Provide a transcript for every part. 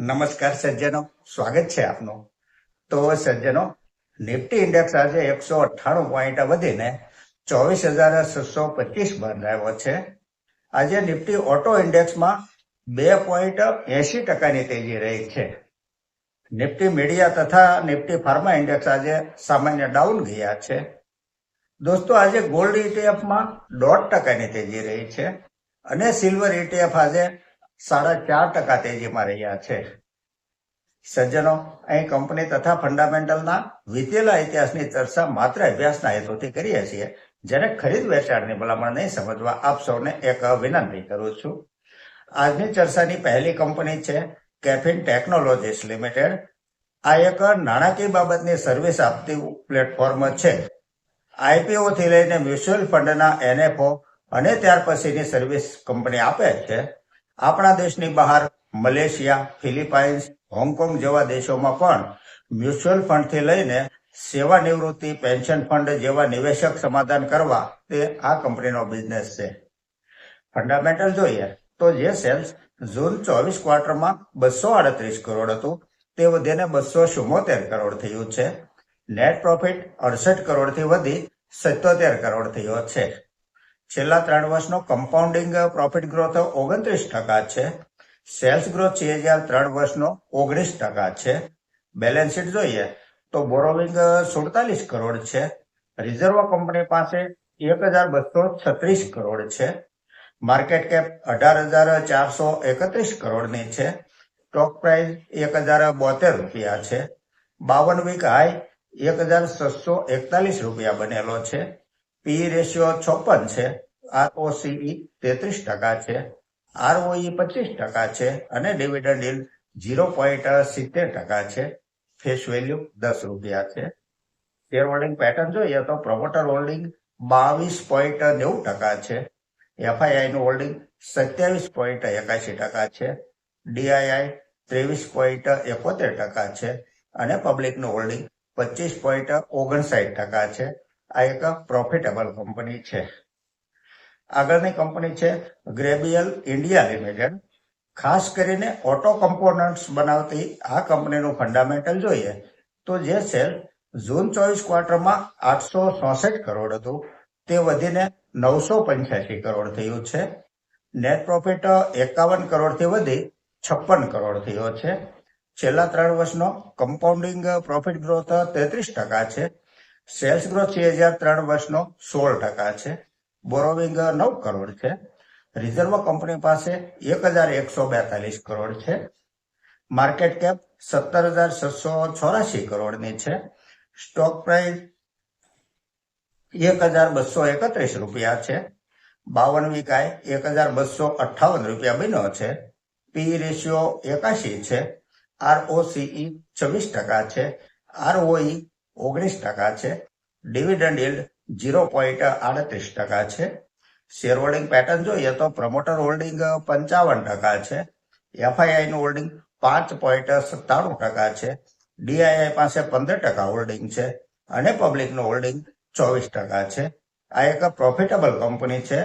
નમસ્કાર સજ્જનો. સ્વાગત છે આપનું. તો સજ્જનો, નિફ્ટી ઇન્ડેક્સ આજે એકસો અઠ્ઠાણું પોઈન્ટ વધીને ચોવીસ હજાર છસો પચીસ બંધાયો છે. આજે નિફ્ટી ઓટો ઇન્ડેક્સમાં બે પોઈન્ટ એસી ટકાની તેજી રહી છે. નિફ્ટી મીડિયા તથા નિફ્ટી ફાર્મા ઇન્ડેક્સ આજે સામાન્ય ડાઉન ગયા છે. દોસ્તો, આજે ગોલ્ડ ઇટીએફમાં દોઢ ટકાની તેજી રહી છે અને સિલ્વર ઇટીએફ આજે સાડા ચાર ટકા તેજીમાં રહ્યા છે. સજ્જનો, અહીં કંપની તથા ફંડામેન્ટલના વીતેલા ઇતિહાસની ચર્ચા માત્ર અભ્યાસના હેતુથી કરીએ છીએ. જ્યારે ખરીદ વેચાણની ભલામણ નહીં સમજવા આપ સૌને એક વિનંતી કરું છું. આજની ચર્ચાની પહેલી કંપની છે કેફિન ટેકનોલોજીસ લિમિટેડ. આ એક નાણાકીય બાબતની સર્વિસ આપતી પ્લેટફોર્મ છે. આઈપીઓ થી લઈને મ્યુચ્યુઅલ ફંડના એનએફઓ અને ત્યાર પછીની સર્વિસ કંપની આપે છે. આપણા દેશની બહાર મલેશિયા, ફિલિપાઇન્સ, હોંગકોંગ જેવા દેશોમાં પણ મ્યુચ્યુઅલ ફંડથી લઈને સેવા નિવૃત્તિ પેન્શન ફંડ જેવા નિવેશક સમાધાન કરવા તે આ કંપનીનો બિઝનેસ છે. ફંડામેન્ટલ જોઈએ તો જે સેલ્સ જૂન ચોવીસ ક્વાર્ટરમાં બસો આડત્રીસ કરોડ હતું, તે વધીને બસો ચુમ્મોતેર કરોડ થયું છે. નેટ પ્રોફિટ અડસઠ કરોડથી વધી સત્યોતેર કરોડ થયો છે. છેલ્લા ત્રણ વર્ષનો કમ્પાઉન્ડિંગ પ્રોફિટ ગ્રોથ ઓગણત્રીસ ટકા છે. સેલ્સ ગ્રોથ છે હજાર ત્રણ વર્ષનો ઓગણીસ ટકા છે. બેલેન્સ શીટ જોઈએ તો બોરોવિંગ સુડતાલીસ કરોડ છે. રિઝર્વ કંપની પાસે એક હજાર બસો છત્રીસ કરોડ છે. માર્કેટ કેપ અઢાર હજાર ચારસો એકત્રીસ કરોડની છે. સ્ટોક પ્રાઇસ એક હજાર બોતેર રૂપિયા છે. બાવન વીક હાઈ એક હજાર છસો એકતાલીસ રૂપિયા બનેલો છે. પી રેશિયો છોપન છે આરઓસીઈ તેત્રીસ ટકા છે આરઓઈ પચીસ ટકા છે અને ડિવિડન્ડ ઇલ ઝીરો પોઈન્ટ સિત્તેર ટકા છે. ફેસ વેલ્યુ દસ રૂપિયા છે. શેર હોલ્ડિંગ પેટર્ન જોઈએ તો પ્રમોટર હોલ્ડિંગ બાવીસ પોઈન્ટ નેવું ટકા છે. એફઆઈઆઈ નું હોલ્ડિંગ સત્યાવીસ પોઈન્ટ એકાશી ટકા છે. ડીઆઈઆઈ ત્રેવીસ પોઈન્ટ એકોતેર ટકા છે. અને પબ્લિકનું હોલ્ડિંગ પચીસ પોઈન્ટ ઓગણસાઠ ટકા છે. આ એક પ્રોફિટેબલ કંપની છે. આગળની કંપની છે ગ્રેબિયલ ઇન્ડિયા લિમિટેડ ખાસ કરીને ઓટો કમ્પોનન્ટ્સ બનાવતી આ કંપનીનું ફંડામેન્ટલ જોઈએ તો જે સેલ જૂન ચોવીસ ક્વાર્ટરમાં આઠસો ચોસઠ કરોડ હતું. તે વધીને નવસો પંચ્યાસી કરોડ થયું છે. નેટ પ્રોફિટ એકાવન કરોડથી વધી છપ્પન કરોડ થયો છે. છેલ્લા ત્રણ વર્ષનો કમ્પાઉન્ડિંગ પ્રોફિટ ગ્રોથ તેત્રીસ ટકા છે. સેલ્સ ગ્રોથ છે હજાર ત્રણ વર્ષનો સોળ ટકા છે. બોરોવિંગ નવ કરોડ છે. રિઝર્વ કંપની પાસે એક હજાર એકસો બેતાલીસ કરોડ છે. માર્કેટ કેપ સત્તર હજાર છસો ચોરાશી કરોડની છે. સ્ટોક પ્રાઇસ એક હજાર બસો એકત્રીસ રૂપિયા છે. બાવન વિકાય એક હજાર બસો અઠ્ઠાવન રૂપિયા બન્યો છે. પી રેશિયો એકાશી છે. આરઓસીઈ છવ્વીસ ટકા છે. આરઓઈ ઓગણીસ ટકા છે. ડિવિડન્ડ યીલ્ડ ઝીરો પોઈન્ટ આડત્રીસ ટકા છે. શેર હોલ્ડિંગ પેટર્ન જોઈએ તો પ્રમોટર હોલ્ડિંગ પંચાવન ટકા છે. એફઆઈઆઈ નું હોલ્ડિંગ પાંચ પોઈન્ટ સત્તાણું ટકા છે. ડીઆઈઆઈ પાસે પંદર ટકા હોલ્ડિંગ છે અને પબ્લિકનું હોલ્ડિંગ ચોવીસ ટકા છે. આ એક પ્રોફિટેબલ કંપની છે.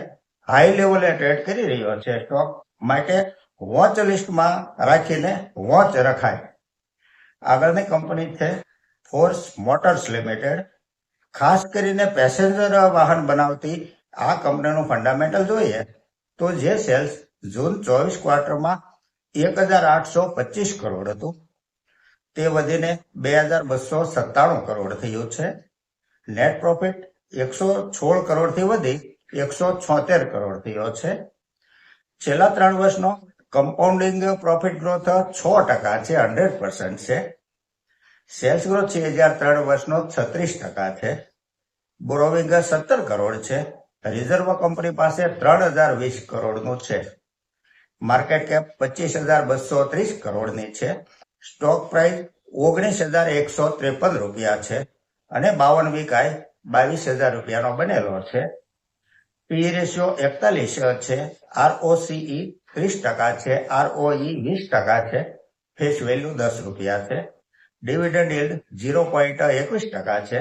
હાઈ લેવલે ટ્રેડ કરી રહ્યો છે. સ્ટોક માટે વોચ લિસ્ટમાં રાખીને વોચ રખાય. આગળની કંપની છે ફોર્સ મોટર્સ લિમિટેડ, ખાસ કરીને પેસેન્જર વાહન બનાવતી આ કંપનીનું ફંડામેન્ટલ જોઈએ તો જે સેલ્સ જૂન ચોવીસ ક્વાર્ટરમાં એક હજાર આઠસો પચીસ કરોડ હતું. તે વધીને બે હજાર બસો સત્તાણું કરોડ થયું છે. નેટ પ્રોફિટ એકસો સોળ કરોડથી વધી એકસો છોતેર કરોડ થયો છે. છેલ્લા ત્રણ વર્ષનો કમ્પાઉન્ડિંગ પ્રોફિટ ગ્રોથ છ ટકા છે, હંડ્રેડ પર્સન્ટ છે. સેલ્સ ગ્રોથ છે હજાર ત્રણ વર્ષનો છત્રીસ ટકા છે. બોરોવિંગ સત્તર કરોડ છે. રિઝર્વ કંપની પાસે ત્રણ હજાર વીસ કરોડનું છે. માર્કેટ કેપ પચીસ હજાર બસો ત્રીસ કરોડની છે. સ્ટોક પ્રાઇસ ઓગણીસ હજાર એકસો ત્રેપન રૂપિયા છે અને બાવન વિકાય બાવીસ હજાર રૂપિયાનો બનેલો છે. પી રેશિયો એકતાલીસ છે. આરઓસીઈ ત્રીસ ટકા છે. આરઓઈ વીસ ટકા છે. ફેસ વેલ્યુ દસ રૂપિયા છે. ડિવિડન્ડ યીલ્ડ ઝીરો પોઈન્ટ એકવીસ ટકા છે.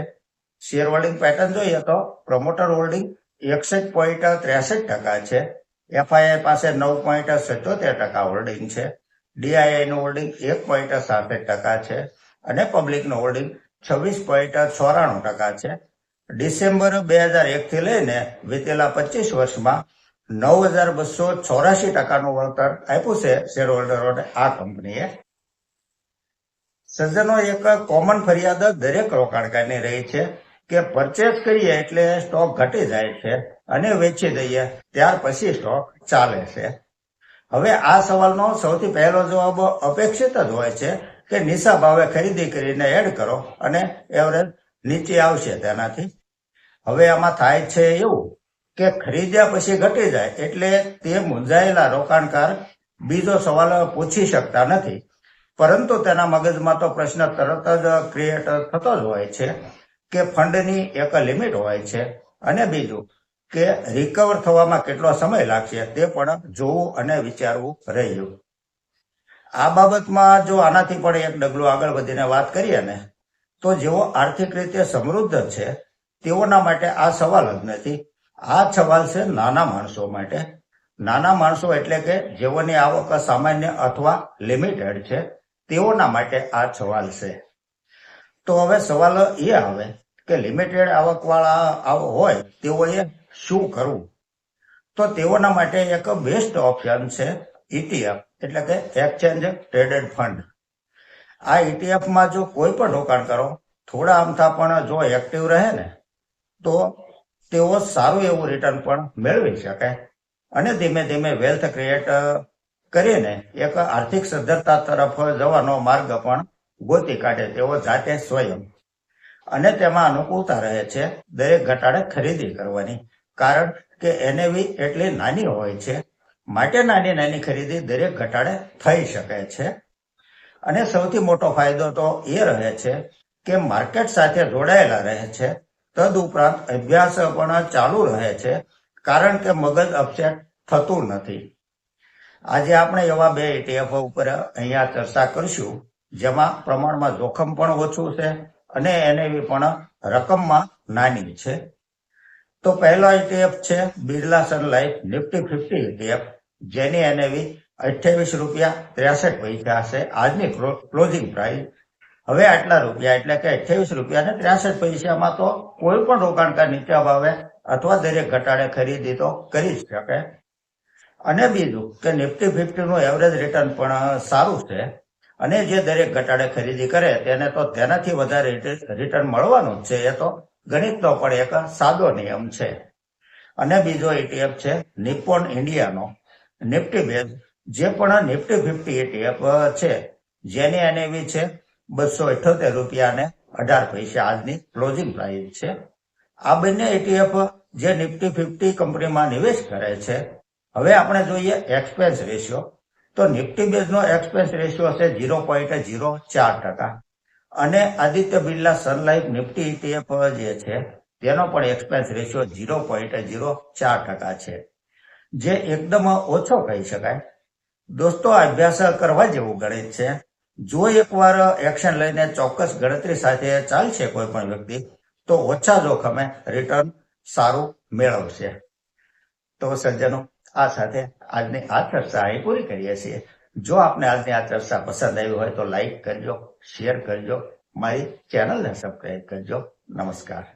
શેર હોલ્ડિંગ પેટર્ન જોઈએ તો પ્રમોટર હોલ્ડિંગ એકસઠ પોઈન્ટ ત્રેસઠ ટકા છે. એફઆઈઆઈ પાસે નવ પોઈન્ટ સત્યોતેર ટકા હોલ્ડિંગ છે. ડીઆઈઆઈનું હોલ્ડિંગ એક પોઈન્ટ સાસઠ ટકા છે અને પબ્લિકનું હોલ્ડિંગ છવ્વીસ પોઈન્ટ ચોરાણું ટકા છે. ડિસેમ્બર બે હજાર એકથી લઈને વીતેલા પચીસ વર્ષમાં નવ હજાર બસો ચોરાશી ટકાનું વળતર આપ્યું છે શેર હોલ્ડરોને આ કંપનીએ સજ્જનો એક કોમન ફરિયાદ દરેક રોકાણકારની રહી છે કે પરચેસ કરીએ એટલે સ્ટોક ઘટી જાય છે અને વેચી દઈએ, ત્યાર પછી સ્ટોક ચાલે છે. હવે આ સવાલનો સૌથી પહેલો જવાબ અપેક્ષિત જ હોય છે કે નિશા ભાવે ખરીદી કરીને એડ કરો અને એવરેજ નીચે આવશે તેનાથી. હવે આમાં થાય છે એવું કે ખરીદ્યા પછી ઘટી જાય એટલે તે મૂંઝાયેલા રોકાણકાર બીજો સવાલ પૂછી શકતા નથી. પરંતુ તેના મગજમાં તો પ્રશ્ન તરત જ ક્રિએટ થતો જ હોય છે કે ફંડની એક લિમિટ હોય છે. અને બીજું કે રિકવર થવામાં કેટલો સમય લાગશે તે પણ જોવું અને વિચારવું રહ્યું. આ બાબતમાં જો આનાથી પણ એક ડગલું આગળ વધીને વાત કરીએ ને, તો જેઓ આર્થિક રીતે સમૃદ્ધ છે, તેઓના માટે આ સવાલ જ નથી. આ સવાલ છે નાના માણસો માટે. નાના માણસો એટલે કે જેઓની આવક સામાન્ય અથવા લિમિટેડ છે. તેઓના માટે આ સવાલ છે. તો હવે સવાલ એ આવે કે લિમિટેડ આવકવાળા હોય, તેઓએ શું કરવું? તો તેઓના માટે એક બેસ્ટ ઓપ્શન છે ઇટીએફ એટલે કે એક્સચેન્જ ટ્રેડેડ ફંડ આ ઇટીએફમાં જો કોઈ પણ રોકાણ કરો, થોડા અમથા પણ જો એક્ટિવ રહે ને, તો તેઓ સારું એવું રિટર્ન પણ મેળવી શકે. અને ધીમે ધીમે વેલ્થ ક્રિએટ કરીને એક આર્થિક સદ્ધરતા તરફ જવાનો માર્ગ પણ ગોતી કાઢે તેઓ જાતે સ્વયં. અને તેમાં અનુકૂળતા રહે છે દરેક ઘટાડે ખરીદી કરવાની. કારણ કે એનએવી એટલી નાની હોય છે. માટે નાની નાની ખરીદી દરેક ઘટાડે થઈ શકે છે. અને સૌથી મોટો ફાયદો તો એ રહે છે કે માર્કેટ સાથે જોડાયેલા રહે છે. તદ ઉપરાંત અભ્યાસ પણ ચાલુ રહે છે. કારણ કે મગજ અપસેટ થતું નથી. આજે આપણે એવા બે ETF ઉપર અહીંયા ચર્ચા કરીશું, જેમાં પ્રમાણમાં જોખમ પણ ઓછું છે અને એનેવી પણ રકમમાં નાની છે. તો પહેલો ETF છે Birla Sun Life Nifty fifty ETF જેની એનેવી અઠ્યાવીસ રૂપિયા ત્રેસઠ પૈસા હશે, આજની ક્લોઝિંગ પ્રાઇસ. હવે આટલા રૂપિયા, એટલે કે અઠ્યાવીસ રૂપિયા ને ત્રેસઠ પૈસામાં તો કોઈ પણ રોકાણકાર નીચા ભાવે અથવા દરેક ઘટાડે ખરીદી તો કરી જ શકે. અને બીજું કે નિફ્ટી ફિફ્ટીનું એવરેજ રિટર્ન પણ સારું છે. અને જે દરેક ઘટાડે ખરીદી કરે, તેને તો તેનાથી વધારે રિટર્ન મળવાનું જ છે. એ તો ગણિતનો પણ એક સાદો નિયમ છે. અને બીજો એટીએફ છે નિપ્પોન ઇન્ડિયાનો નિફ્ટી બેઝ જે પણ નિફ્ટી ફિફ્ટી એટીએફ છે, જેની એનએવી છે, બસો અઠ્યોતેર રૂપિયા ને અઢાર પૈસા આજની ક્લોઝિંગ પ્રાઇસ છે. આ બંને એટીએફ જે નિફ્ટી ફિફ્ટી કંપનીમાં નિવેશ કરે છે હવે આપણે જોઈએ એક્સપેન્સ રેશિયો તો નિફ્ટી બેઝનો એક્સપેન્સ રેશિયો હશે ઝીરો પોઈન્ટ ઝીરો ચાર ટકા. અને Aditya Birla Sun Life Nifty ETF જે છે, તેનો પણ expense ratio zero point zero ચાર ટકા છે. જે એકદમ ઓછો કહી શકાય. દોસ્તો અભ્યાસ કરવા જેવું ગણિત છે. જો એકવાર એક્શન લઈને ચોક્કસ ગણતરી સાથે ચાલશે કોઈ પણ વ્યક્તિ, તો ઓછા જોખમે રિટર્ન સારું મેળવશે. તો સજ્જનો આ સાથે આજની આ ચર્ચા અહીં પૂરી કરીએ છીએ. જો આપને આજની આ ચર્ચા પસંદ આવી હોય તો લાઈક કરજો, શેર કરજો, મારી ચેનલને સબસ્ક્રાઈબ કરજો. નમસ્કાર.